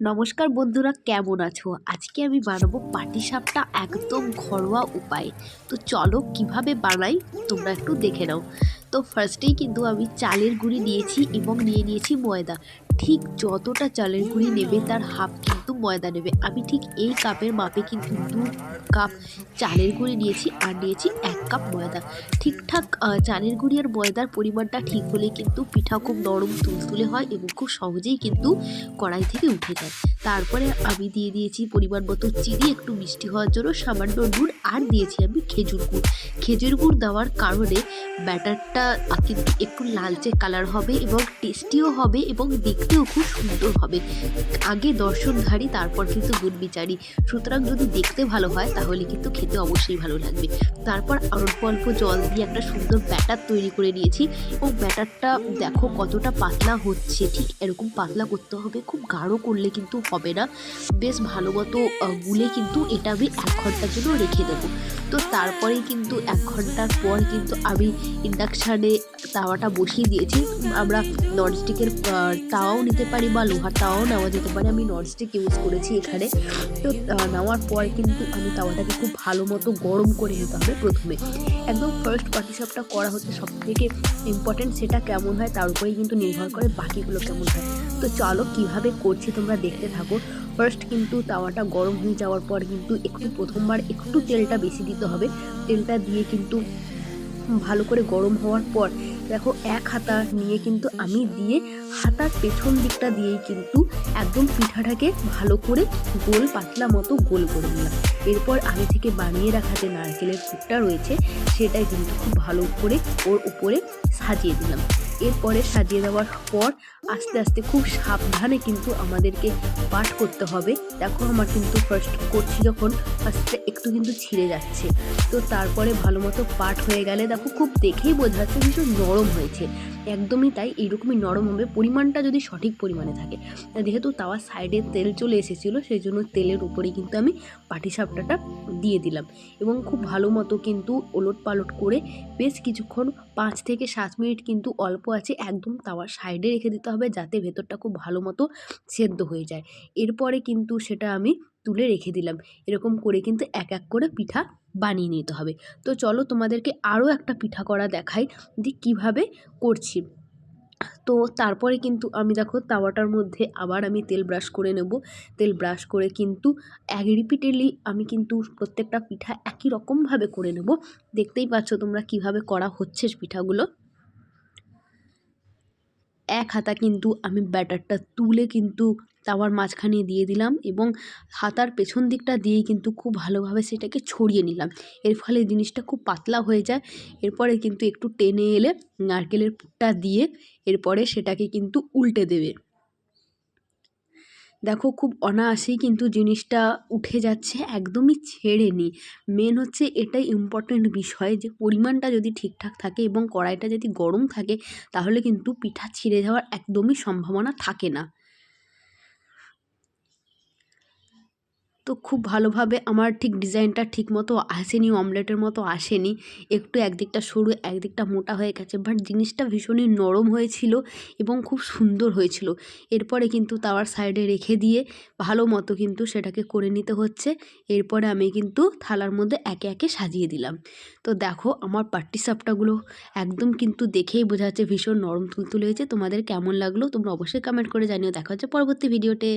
নমস্কার বন্ধুরা, কেমন আছো? আজকে আমি বানাবো পাটি সাপটা একদম ঘরোয়া উপায়। তো চলো কীভাবে বানাই তোমরা একটু দেখে নাও। তো ফার্স্টেই কিন্তু আমি চালের গুঁড়ি নিয়েছি এবং নিয়ে নিয়েছি ময়দা। ঠিক যতটা চালের গুঁড়ি নেবে, তার হাফ কিন্তু ময়দা নেবে। আমি ঠিক এই কাপের মাপে কিন্তু দু কাপ চালের গুঁড়ি নিয়েছি আর নিয়েছি এক কাপ ময়দা। ঠিকঠাক চালের গুঁড়ি আর ময়দার পরিমাণটা ঠিক হলে কিন্তু পিঠা খুব নরম তুলতুলে হয় এবং খুব সহজেই কিন্তু কড়াই থেকে উঠে যায়। তারপরে আমি দিয়ে দিয়েছি পরিমাণ মতো চিনি, একটু মিষ্টি হওয়ার জন্য সামান্য নুন, আর দিয়েছি আমি খেজুর গুড়। খেজুর গুড় দেওয়ার কারণে ব্যাটারটা একটু লালচে কালার হবে এবং টেস্টিও হবে এবং দেখতেও খুব সুন্দর হবে। আগে দর্শনধারী, তারপর কিন্তু গুড় বিচারি সুতরাং যদি দেখতে ভালো হয়, তাহলে কিন্তু খেতে অবশ্যই ভালো লাগবে। তারপর অল্প অল্প জল দিয়ে একটা সুন্দর ব্যাটার তৈরি করে নিয়েছি এবং ব্যাটারটা দেখো কতটা পাতলা হচ্ছে। ঠিক এরকম পাতলা করতে হবে, খুব গাঢ় করলে কিন্তু হবে না। বেশ ভালো মতো গুলে কিন্তু এটা আমি এক ঘণ্টার জন্য রেখে দেবো। তো তারপরেই কিন্তু এক ঘণ্টার পর কিন্তু আমি ইন্ডাকশানে তাওয়াটা বসিয়ে দিয়েছি। আমরা ননস্টিকের তাওয়াও নিতে পারি বা লোহার তাওয়াও নেওয়া যেতে পারে। আমি ননস্টিক ইউজ করেছি এখানে। তো নেওয়ার পর কিন্তু আমি তাওয়াটাকে খুব ভালো মতো গরম করে নিতে হবে প্রথমে। একদম ফার্স্ট পাটিসাপটা করা হচ্ছে সব থেকে ইম্পর্টেন্ট সেটা কেমন হয় তার উপরেই কিন্তু নির্ভর করে বাকিগুলো কেমন হয়। তো চলো কীভাবে করছি তোমরা দেখতে থাকো। ফার্স্ট কিন্তু তাওয়াটা গরম হয়ে যাওয়ার পর কিন্তু একটু প্রথমবার একটু তেলটা বেশি দিতে হবে। তেলটা দিয়ে কিন্তু ভালো করে গরম হওয়ার পর দেখো এক হাতা নিয়ে কিন্তু আমি দিয়ে হাতার পেছন দিকটা দিয়েই কিন্তু একদম পিঠাটাকে ভালো করে গোল পাতলা মতো গোল করে নিলাম। এরপর আগে থেকে বানিয়ে রাখা যে নারকেলের পুরটা রয়েছে, সেটাই কিন্তু খুব ভালো করে ওর উপরে সাজিয়ে দিলাম। এরপরে সাজিয়ে দেওয়ার পর আস্তে আস্তে খুব সাবধানে কিন্তু আমাদেরকে পাঠ করতে হবে। দেখো আমার কিন্তু ফার্স্ট করছি যখন ফার্স্টে একটু কিন্তু ছিঁড়ে যাচ্ছে। তো তারপরে ভালো মতো পাঠ হয়ে গেলে দেখো খুব দেখেই বোঝা যাচ্ছে ভীষণ নরম হয়েছে। একদমই তাই, এইরকমই নরম হবে। পরিমাণটা যদি সঠিক পরিমাণে থাকে যেহেতু তাওয়ার সাইডে তেল চলে এসেছিল, সেই জন্য তেলের উপরেই কিন্তু আমি পাটিসাপটাটা দিয়ে দিলাম। এবং খুব ভালো মতো কিন্তু ওলট পালট করে বেশ কিছুক্ষণ, পাঁচ থেকে সাত মিনিট কিন্তু অল্প আছে, একদম তাওয়ার সাইডে রেখে দিতে হবে যাতে ভেতরটা খুব ভালো মতো সেদ্ধ হয়ে যায়। এরপরে কিন্তু সেটা আমি তুলে রেখে দিলাম। এরকম করে কিন্তু এক এক করে পিঠা বানিয়ে নিতে হবে। তো চলো তোমাদেরকে আরও একটা পিঠা করা দেখাই যে কীভাবে করছি। তো তারপরে কিন্তু আমি দেখো তাওয়াটার মধ্যে আবার আমি তেল ব্রাশ করে নেব। তেল ব্রাশ করে কিন্তু এক রিপিটেডলি আমি কিন্তু প্রত্যেকটা পিঠা একই রকমভাবে করে নেব। দেখতেই পাচ্ছ তোমরা কীভাবে করা হচ্ছে পিঠাগুলো। এক হাতা কিন্তু আমি ব্যাটারটা তুলে কিন্তু তাওয়ার মাঝখানে দিয়ে দিলাম এবং হাতার পেছন দিকটা দিয়েই কিন্তু খুব ভালোভাবে সেটাকে ছড়িয়ে নিলাম। এর ফলে জিনিসটা খুব পাতলা হয়ে যায়। এরপরে কিন্তু একটু টেনে এলে নারকেলের পুরটা দিয়ে এরপরে সেটাকে কিন্তু উল্টে দেবে। দেখো খুব অনায়াসেই কিন্তু জিনিসটা উঠে যাচ্ছে, একদমই ছেড়ে নি। মেন হচ্ছে এটাই ইম্পর্টেন্ট বিষয় যে পরিমাণটা যদি ঠিকঠাক থাকে এবং কড়াইটা যদি গরম থাকে, তাহলে কিন্তু পিঠা ছিঁড়ে যাওয়ার একদমই সম্ভাবনা থাকে না। তো খুব ভালোভাবে আমার ঠিক ডিজাইনটা ঠিক মতো আসেনি, অমলেটের মতো আসেনি। একটু একদিকটা সরু, একদিকটা মোটা হয়ে গেছে। বাট জিনিসটা ভীষণই নরম হয়েছিল এবং খুব সুন্দর হয়েছিল। এরপরে কিন্তু তাওয়ার সাইডে রেখে দিয়ে ভালো মতো কিন্তু সেটাকে করে নিতে হচ্ছে। এরপরে আমি কিন্তু থালার মধ্যে একে একে সাজিয়ে দিলাম। তো দেখো আমার পাট্টি সাপটাগুলো একদম কিন্তু দেখেই বোঝা যাচ্ছে ভীষণ নরম তুলতুলে হয়েছে। তোমাদের কেমন লাগল তোমরা অবশ্যই কমেন্ট করে জানিও। দেখা হচ্ছে পরবর্তী ভিডিওতে